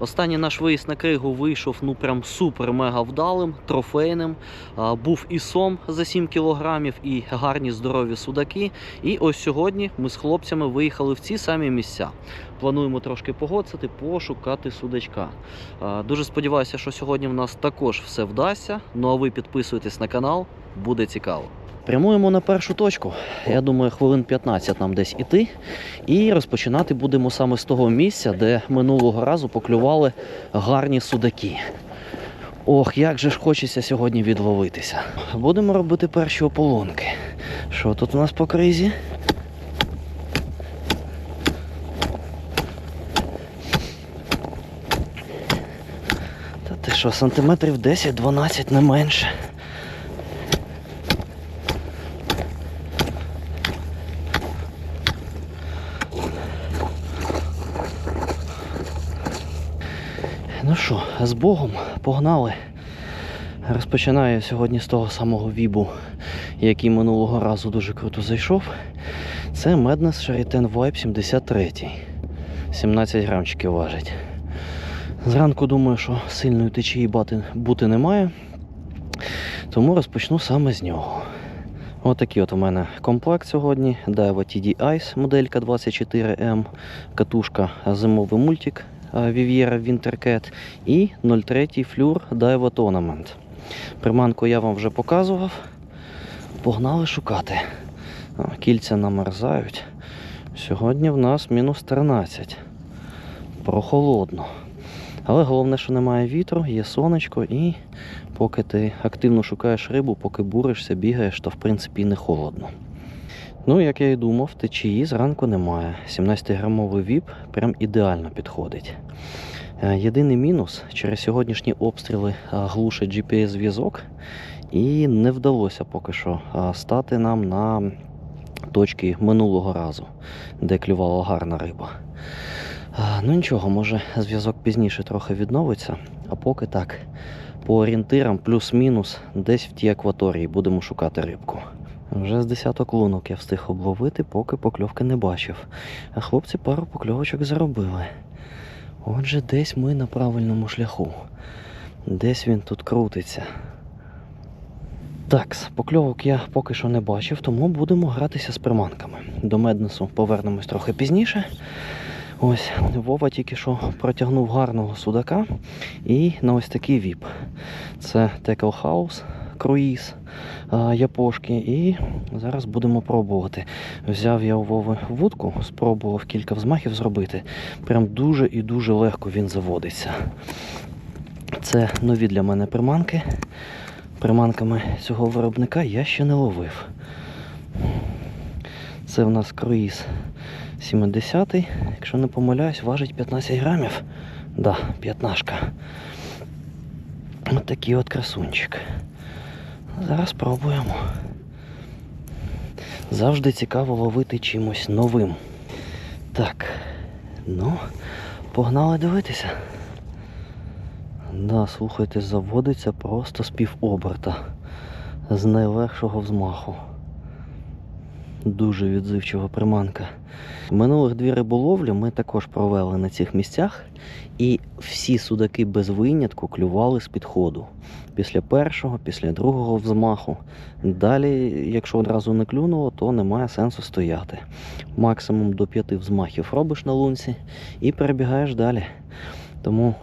Останній наш виїзд на кригу вийшов ну прям супер-мега вдалим, трофейним. Був і сом за 7 кілограмів, і гарні здорові судаки. І ось сьогодні ми з хлопцями виїхали в ці самі місця. Плануємо трошки погодити, пошукати судачка. Дуже сподіваюся, що сьогодні в нас також все вдасться. Ну а ви підписуйтесь на канал, буде цікаво. Прямуємо на першу точку. Я думаю, хвилин 15 нам десь іти. І розпочинати будемо саме з того місця, де минулого разу поклювали гарні судаки. Ох, як же ж хочеться сьогодні відловитися. Будемо робити перші ополонки. Що тут у нас по кризі? Та ти що, сантиметрів 10-12 не менше. Що, з Богом погнали. Розпочинаю сьогодні з того самого вібу, який минулого разу дуже круто зайшов. Це Madness Sharitan Vibe 73. 17 грамчиків важить. Зранку думаю, що сильної течії бути немає. Тому розпочну саме з нього. Отакий от у мене комплект сьогодні. Daiwa TD Ice моделька 24M, катушка зимовий мультик е, Viviera Wintercat і 03 Fleur Daiwa Tournament. Приманку я вам вже показував. Погнали шукати. Кільця намерзають. Сьогодні в нас мінус 13. Прохолодно. Але головне, що немає вітру, є сонечко, і поки ти активно шукаєш рибу, поки буришся, бігаєш, то в принципі не холодно. Ну, як я і думав, течії зранку немає. 17-грамовий віп прям ідеально підходить. Е, Єдиний мінус через сьогоднішні обстріли е, глушить GPS-зв'язок, і не вдалося поки що е, стати нам на точки минулого разу, де клювала гарна риба. Ну нічого, може зв'язок пізніше трохи відновиться, а поки так, по орієнтирам плюс-мінус десь в тій акваторії будемо шукати рибку. Вже з десяток лунок я встиг обловити, поки покльовки не бачив. А хлопці пару покльовочок заробили. Отже, десь ми на правильному шляху. Десь він тут крутиться. Так, покльовок я поки що не бачив, тому будемо гратися з приманками. До меднесу повернемось трохи пізніше. Ось Вова тільки що протягнув гарного судака і на ось такий віп. Це Tackle House круїз япошки. І зараз будемо пробувати. Взяв я у Вови вудку, спробував кілька взмахів зробити. Прям дуже і дуже легко він заводиться. Це нові для мене приманки. Приманками цього виробника я ще не ловив. Це в нас круїз 70 якщо не помиляюсь, важить 15 грамів. Да, п'ятнашка. Ось такий от красунчик. Зараз пробуємо. Завжди цікаво ловити чимось новим. Так, ну, погнали дивитися. Да, слухайте, заводиться просто з півоберта. З найлегшого взмаху. Дуже відзивчива приманка. Минулих дві риболовлі ми також провели на цих місцях, і всі судаки без винятку клювали з підходу. Після першого, після другого взмаху. Далі, якщо одразу не клюнуло, то немає сенсу стояти. Максимум до п'яти взмахів робиш на лунці і перебігаєш далі. Тому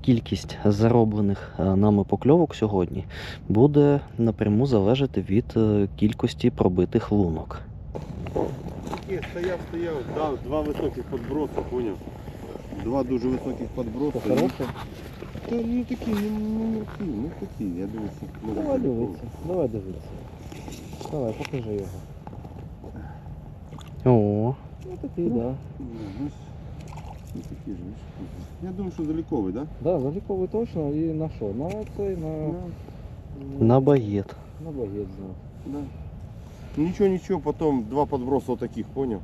кількість зароблених нами покльовок сьогодні буде напряму залежати від е, кількості пробитих лунок. Ні, стояв, стояв, дав два високих подброси, поняв? Два дуже високих подброси. Хороший? Та ну такі, ну, ну, ну, такі, ну такі, я дивлюся. може, Давай дивитися, давай дивитися. Давай, покажи його. О, Ну такий, так. Да. Ну, ну, ж, ну такі. Я думаю, що заліковий, так? Да, заліковий точно і на що? На цей, на, на багет. на багет. Да. Ну нічого, нічого, потім два подброса отаких, поняв?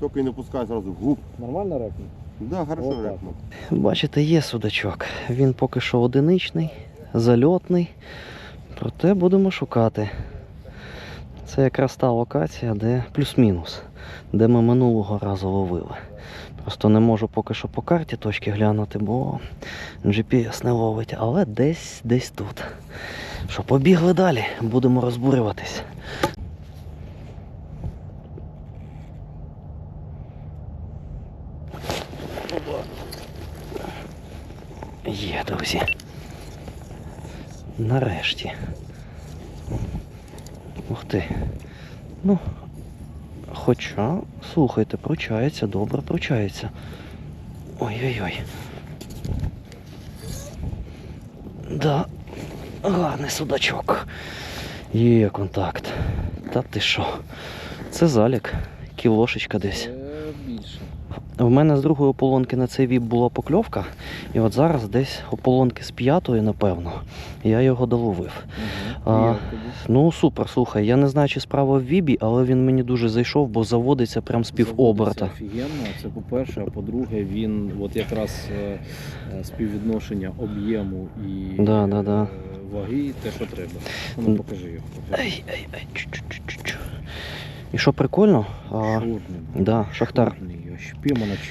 Тільки не пускай зразу в губ. Нормально репнув? Да, хорошо Отак репнув. Бачите, є судачок. Він поки що одиничний, зальотний. Проте будемо шукати. Це якраз та локація, де плюс-мінус, де ми минулого разу ловили. Просто не можу поки що по карті точки глянути, бо GPS не ловить, але десь десь тут. Що, побігли далі, будемо розбурюватись. Є, друзі. Нарешті. Ух ти. Ну, хоча, слухайте, пручається, добре пручається. Ой-ой-ой. Да, гарний судачок. Є контакт. Та ти що? Це залік. Кілошечка десь. В мене з другої ополонки на цей віп була покльовка, і от зараз десь ополонки з п'ятої, напевно, я його доловив. Угу. А, Ну супер, слухай, я не знаю, чи справа в вібі, але він мені дуже зайшов, бо заводиться прям з півоберта. Офігенно, це по-перше, а по-друге, він от якраз е, е, співвідношення об'єму і Да, да, да. е, ваги, те, що треба. Ну, покажи його. покажи. Ей, ей, чу-чу-чу-чу. І що прикольно, а, Чорний. да, шахтар. Чорний,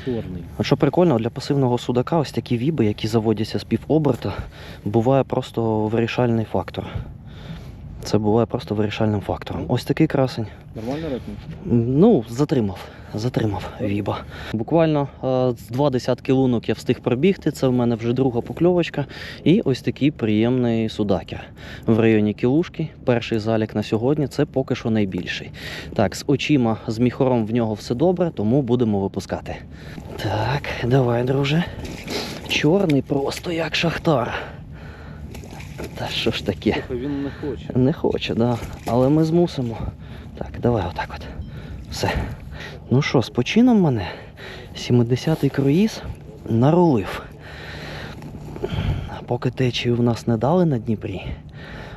чорний. От що прикольно, для пасивного судака ось такі віби, які заводяться з півоберта, буває просто вирішальний фактор. Це буває просто вирішальним фактором. Ось такий красень. Нормально рекнув? Ну, затримав. Затримав віба. Буквально е, з два десятки лунок я встиг пробігти. Це в мене вже друга покльовочка. І ось такий приємний судакер в районі кілушки. Перший залік на сьогодні це поки що найбільший. Так, з очима, з міхором в нього все добре, тому будемо випускати. Так, давай, друже. Чорний просто як шахтар. Та що ж таке? Слухай, він не хоче. Не хоче, да. Але ми змусимо. Так, давай отак от. Все. Ну що, з почином мене 70-й круїз нарулив. Поки течії в нас не дали на Дніпрі.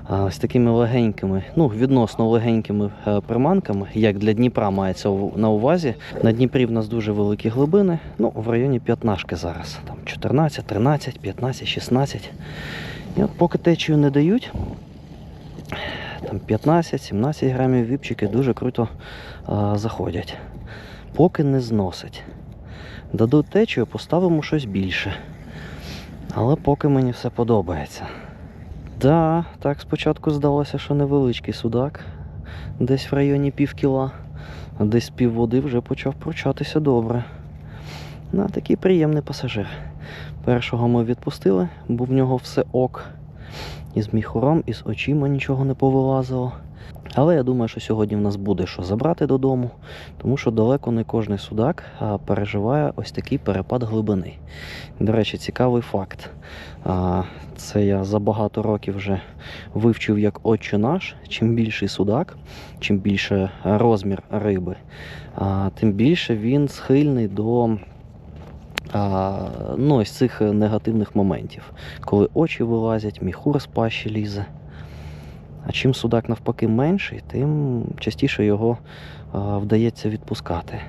А ось такими легенькими, ну відносно легенькими е, приманками, як для Дніпра мається на увазі. На Дніпрі в нас дуже великі глибини, ну в районі п'ятнашки зараз. Там 14, 13, 15, 16. І от поки течію не дають, там 15-17 грамів віпчики дуже круто а, заходять. Поки не зносить. Дадуть течію, поставимо щось більше. Але поки мені все подобається. Да, так спочатку здалося, що невеличкий судак. Десь в районі пів кіла, десь пів води вже почав пручатися добре. На такий приємний пасажир. Першого ми відпустили, бо в нього все ок. І з міхуром, і з очима нічого не повилазило. Але я думаю, що сьогодні в нас буде що забрати додому, тому що далеко не кожний судак переживає ось такий перепад глибини. До речі, цікавий факт. Це я за багато років вже вивчив як отче наш. Чим більший судак, чим більше розмір риби, тим більше він схильний до а, ну, ось цих негативних моментів, коли очі вилазять, міхур з пащі лізе. А чим судак навпаки менший, тим частіше його а, вдається відпускати.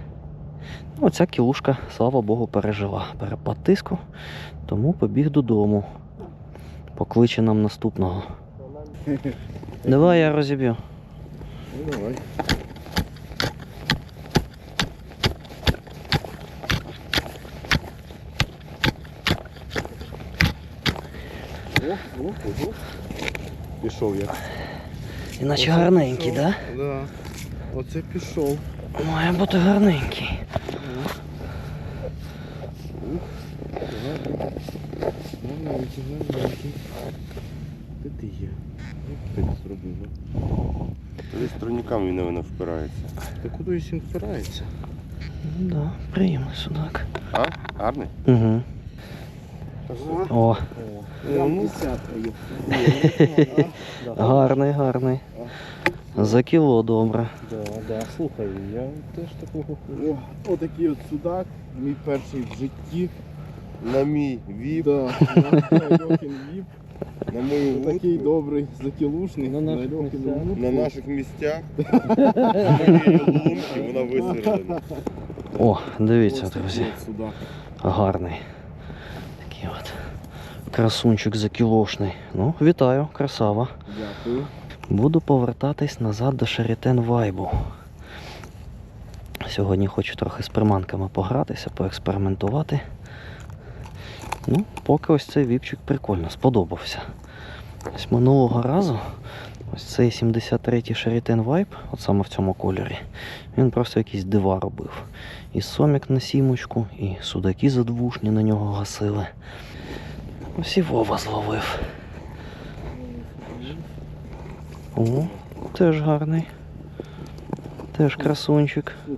Ну, Оця кілушка, слава Богу, пережила перепад тиску, тому побіг додому. Покличе нам наступного. Давай я розіб'ю. Ну давай. О. Пішов я. Іначе гарненький, так? Да? Да. Оце пішов. Має бути гарненький. Маленький, маленький. Де ти є? Як ти це зробив? Десь тройниками він, напевно, впирається. Та кудись він впирається. Ну да, приємний судак. А? Гарний? Угу. О, ну. гарний, гарний. За кіло добре. Да, да. Слухай, я теж такого хочу. О, отакий от судак, мій перший в житті. На мій віп, Да, віп, на мою такий добрий закілушний, На наших місцях. на наших. На моїй лунки вона висверлена. О, дивіться, друзі. Гарний. Такий от. Красунчик закілошний. Ну, вітаю, красава. Дякую. Буду повертатись назад до Шарітен Вайбу. Сьогодні хочу трохи з приманками погратися, поекспериментувати. Ну, поки ось цей віпчик прикольно, сподобався. Ось минулого разу ось цей 73-й Sheraton Vibe, от саме в цьому кольорі, він просто якісь дива робив. І сомік на сімочку, і судаки задвушні на нього гасили. Ось і Вова зловив. О, теж гарний. Теж красунчик. І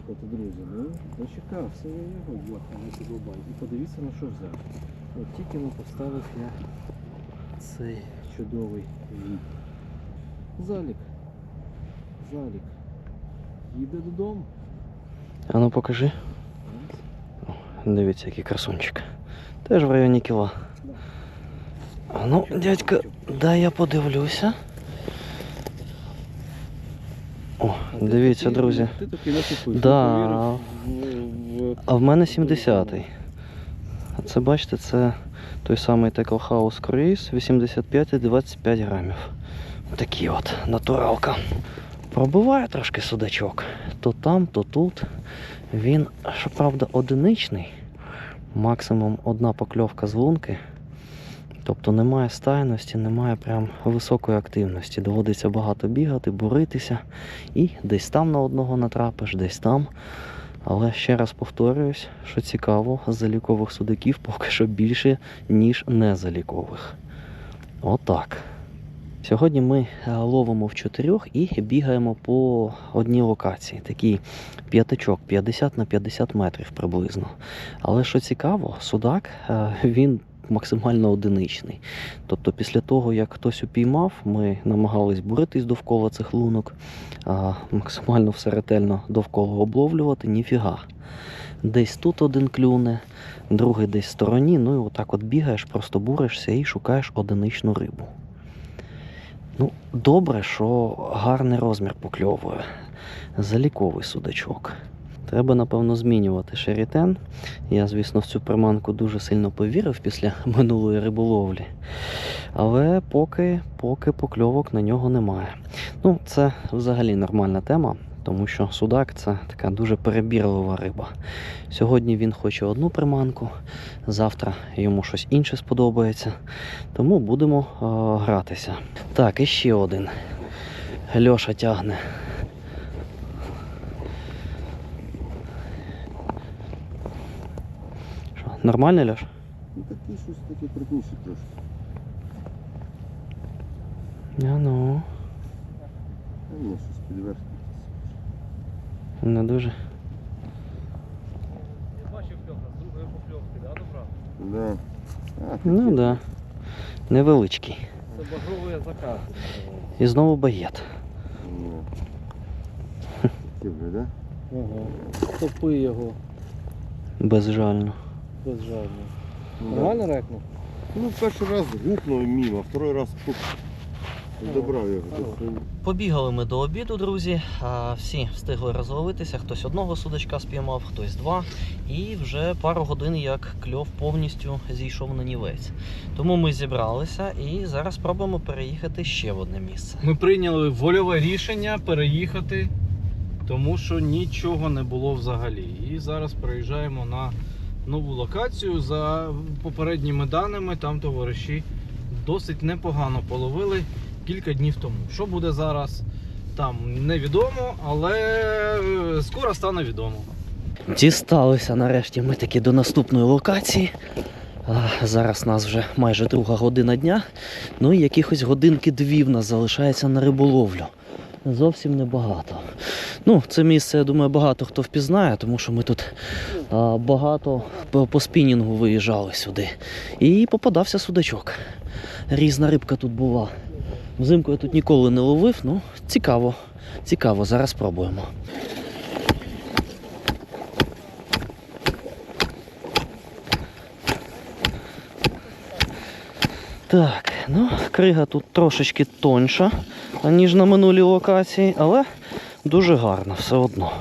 подивіться на що взяв. От тільки поставив я цей чудовий від. Залік. Залік. Їде додому. А ну покажи. Дивіться, який красунчик. Теж в районі кіла. А ну, дядька, дай я подивлюся. О, дивіться, друзі. Ти такий купив. Да. А в мене 70-й. А це бачите, це той самий Tackle House Cruise 85-25 грамів. Такий от натуралка. Пробиває трошки судачок. То там, то тут. Він, щоправда, одиничний. Максимум одна покльовка з лунки. Тобто немає стайності, немає прям високої активності. Доводиться багато бігати, буритися. І десь там на одного натрапиш, десь там. Але ще раз повторююсь, що цікаво, залікових судаків поки що більше, ніж незалікових. Отак. Сьогодні ми е, ловимо в чотирьох і бігаємо по одній локації. Такий п'ятачок 50 на 50 метрів приблизно. Але що цікаво, судак е, він максимально одиничний. Тобто, після того, як хтось упіймав, ми намагались буритись довкола цих лунок, максимально все ретельно довкола обловлювати, ніфіга. Десь тут один клюне, другий десь в стороні, ну і отак от бігаєш, просто буришся і шукаєш одиничну рибу. Ну, добре, що гарний розмір покльовує. Заліковий судачок. Треба, напевно, змінювати шерітен. Я, звісно, в цю приманку дуже сильно повірив після минулої риболовлі. Але поки, поки покльовок на нього немає. Ну, це взагалі нормальна тема, тому що судак це така дуже перебірлива риба. Сьогодні він хоче одну приманку, завтра йому щось інше сподобається. Тому будемо е, гратися. Так, і ще один. Льоша тягне. Що, нормально, Льош? Ну такий щось таке крупніше трошки. А ну, А щось підверхне. Не дуже. Бачив Льоха, з другої покльовки, да, добра? Да. А, Ну так. Да. Невеличкий. Це багровий закат. І знову багет. Ні. Таке вже, да? Ага. Топи його, Безжально. безжально. Ну, да. Нормально рекнув? Ну, перший раз гукнув мимо, второй раз пук. Добрав його. Побігали ми до обіду, друзі. Всі встигли розловитися. Хтось одного судачка спіймав, хтось два. І вже пару годин як кльов повністю зійшов на нівець. Тому ми зібралися і зараз спробуємо переїхати ще в одне місце. Ми прийняли вольове рішення переїхати, тому що нічого не було взагалі. І зараз переїжджаємо на нову локацію. За попередніми даними, там товариші досить непогано половили кілька днів тому. Що буде зараз, там невідомо, але е, скоро стане відомо. Дісталися нарешті ми таки до наступної локації. Зараз нас вже майже друга година дня. Ну і якихось годинки дві в нас залишається на риболовлю. Зовсім небагато. Ну, це місце, я думаю, багато хто впізнає, тому що ми тут а, багато по, по спінінгу виїжджали сюди. І попадався судачок. Різна рибка тут була. Взимку я тут ніколи не ловив, ну цікаво. Цікаво, зараз спробуємо. Так, ну, крига тут трошечки тонша, ніж на минулій локації, але дуже гарна все одно.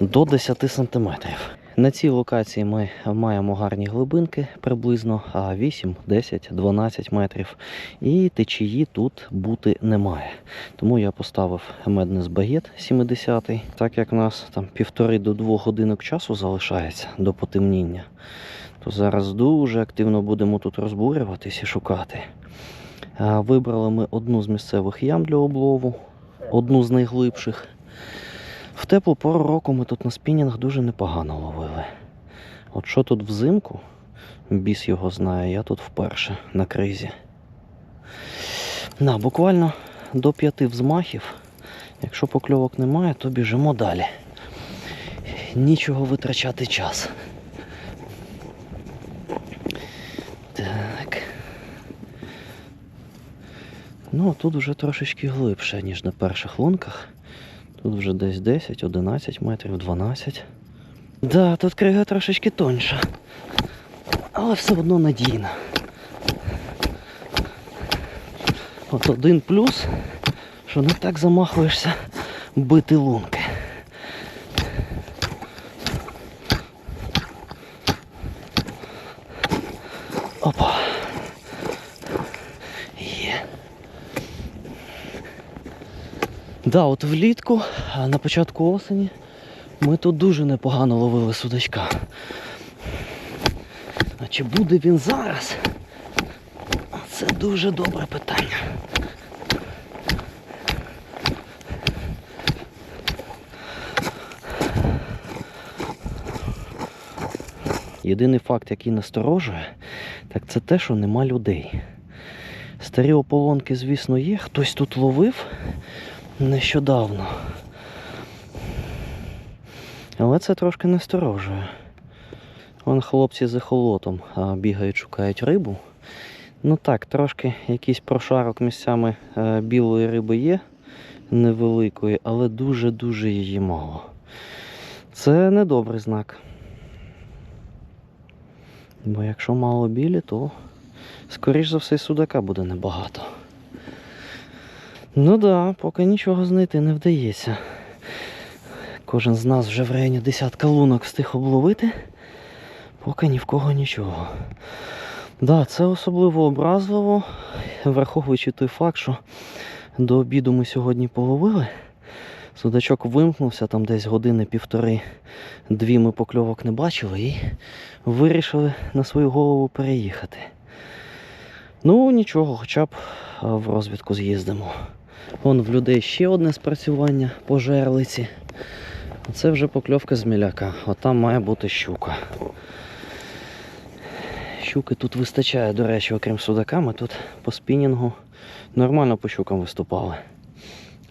До 10 сантиметрів. На цій локації ми маємо гарні глибинки приблизно 8, 10, 12 метрів. І течії тут бути немає. Тому я поставив меднес багет 70 Так як в нас там півтори до двох годинок часу залишається до потемніння, то зараз дуже активно будемо тут розбурюватись і шукати. Вибрали ми одну з місцевих ям для облову, одну з найглибших. В теплу пору року ми тут на спінінг дуже непогано ловили. От що тут взимку, біс його знає, я тут вперше на кризі. На, буквально до п'яти взмахів. Якщо покльовок немає, то біжимо далі. Нічого витрачати час. Так. Ну, тут вже трошечки глибше, ніж на перших лунках. Тут вже десь 10, 11 метрів, 12. Да, тут крига трошечки тоньша. Але все одно надійна. От один плюс, що не так замахуєшся бити лунки. Опа. Да, от влітку, на початку осені, ми тут дуже непогано ловили судачка. А чи буде він зараз? Це дуже добре питання. Єдиний факт, який насторожує, так це те, що нема людей. Старі ополонки, звісно, є. Хтось тут ловив нещодавно. Але це трошки насторожує. Вон хлопці з ехолотом бігають, шукають рибу. Ну так, трошки якийсь прошарок місцями е, білої риби є невеликої, але дуже-дуже її мало. Це не добрий знак. Бо якщо мало білі, то скоріш за все судака буде небагато. Ну да, поки нічого знайти не вдається. Кожен з нас вже в районі десятка лунок встиг обловити, поки ні в кого нічого. Да, це особливо образливо, враховуючи той факт, що до обіду ми сьогодні половили. Судачок вимкнувся, там десь години півтори-дві ми покльовок не бачили і вирішили на свою голову переїхати. Ну, нічого, хоча б в розвідку з'їздимо. Вон в людей ще одне спрацювання по жерлиці. Це вже покльовка з міляка. Отам має бути щука. Щуки тут вистачає, до речі, окрім судака, ми тут по спінінгу нормально по щукам виступали.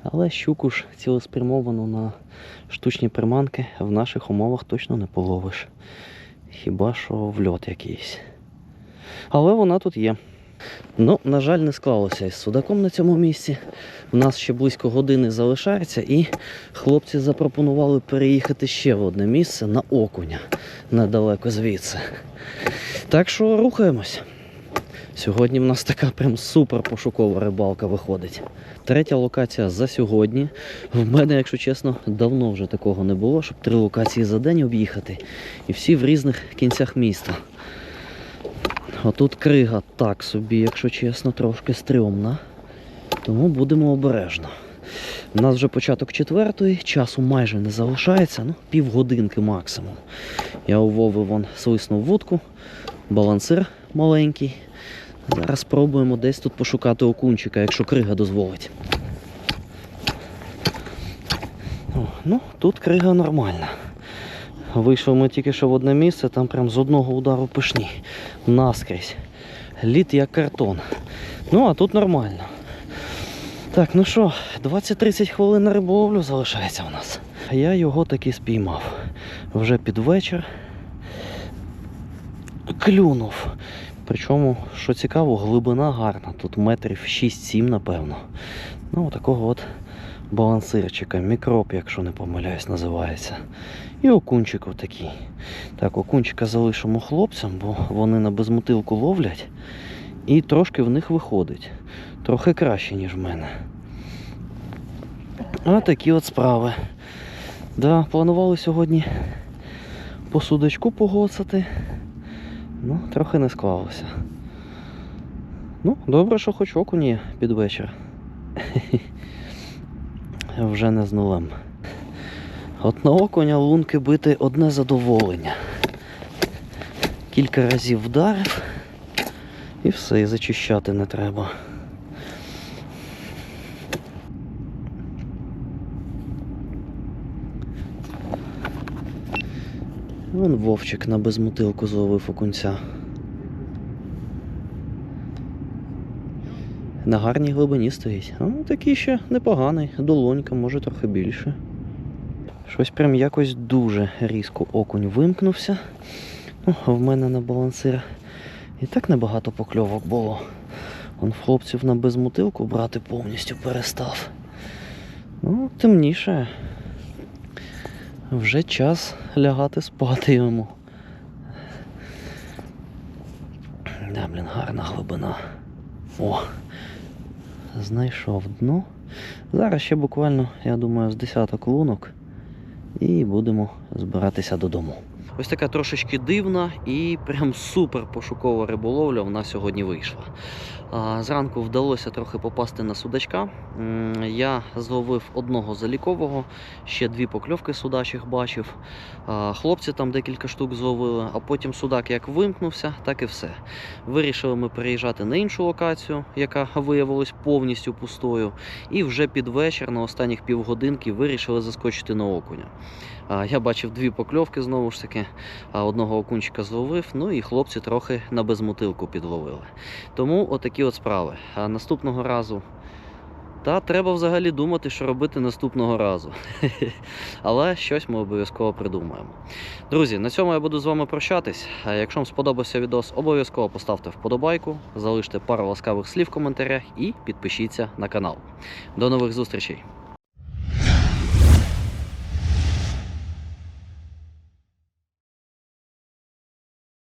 Але щуку ж цілеспрямовану на штучні приманки в наших умовах точно не половиш. Хіба що в льот якийсь. Але вона тут є. Ну, на жаль, не склалося із судаком на цьому місці. У нас ще близько години залишається, і хлопці запропонували переїхати ще в одне місце на окуня недалеко звідси. Так що рухаємось. Сьогодні в нас така прям супер пошукова рибалка виходить. Третя локація за сьогодні. В мене, якщо чесно, давно вже такого не було, щоб три локації за день об'їхати. І всі в різних кінцях міста. Отут крига так собі, якщо чесно, трошки стрьомна. Тому будемо обережно. У нас вже початок четвертої, часу майже не залишається, ну, півгодинки максимум. Я у Вови вон свиснув вудку, балансир маленький. Зараз спробуємо десь тут пошукати окунчика, якщо крига дозволить. О, ну, тут крига нормальна. Вийшли ми тільки що в одне місце, там прям з одного удару пишні. Наскрізь. Лід як картон. Ну, а тут нормально. Так, ну що, 20-30 хвилин на риболовлю залишається у нас. Я його таки спіймав. Вже під вечір. Клюнув. Причому, що цікаво, глибина гарна. Тут метрів 6-7, напевно. Ну, такого от балансирчика. Мікроб, якщо не помиляюсь, називається. І окунчик отакий. Так, окунчика залишимо хлопцям, бо вони на безмотилку ловлять. І трошки в них виходить. Трохи краще, ніж в мене. А такі от справи. Да, планували сьогодні по судочку погоцати. Ну, трохи не склалося. Ну, добре, що хоч окуні під вечір. Вже не з нулем. От на окуня лунки бити одне задоволення. Кілька разів вдарив і все, і зачищати не треба. Вон вовчик на безмотилку зловив окунця. На гарній глибині стоїть. Ну, такий ще непоганий, долонька, може трохи більше. Щось прям якось дуже різко окунь вимкнувся. Ну, в мене на балансир і так небагато покльовок було. Он хлопців на безмотилку брати повністю перестав. Ну, темніше. Вже час лягати спати йому. Да, блін, гарна глибина. О! Знайшов дно. Зараз ще буквально, я думаю, з десяток лунок. І будемо збиратися додому. Ось така трошечки дивна і прям супер пошукова риболовля в нас сьогодні вийшла. Зранку вдалося трохи попасти на судачка. Я зловив одного залікового, ще дві покльовки судачих бачив. Хлопці там декілька штук зловили, а потім судак як вимкнувся, так і все. Вирішили ми переїжджати на іншу локацію, яка виявилась повністю пустою. І вже під вечір, на останніх півгодинки, вирішили заскочити на окуня. Я бачив дві покльовки знову ж таки, одного окунчика зловив, ну і хлопці трохи на безмотилку підловили. Тому отакі от справи. А наступного разу. Та треба взагалі думати, що робити наступного разу. Але щось ми обов'язково придумаємо. Друзі, на цьому я буду з вами прощатись. Якщо вам сподобався відос, обов'язково поставте вподобайку, залиште пару ласкавих слів в коментарях і підпишіться на канал. До нових зустрічей!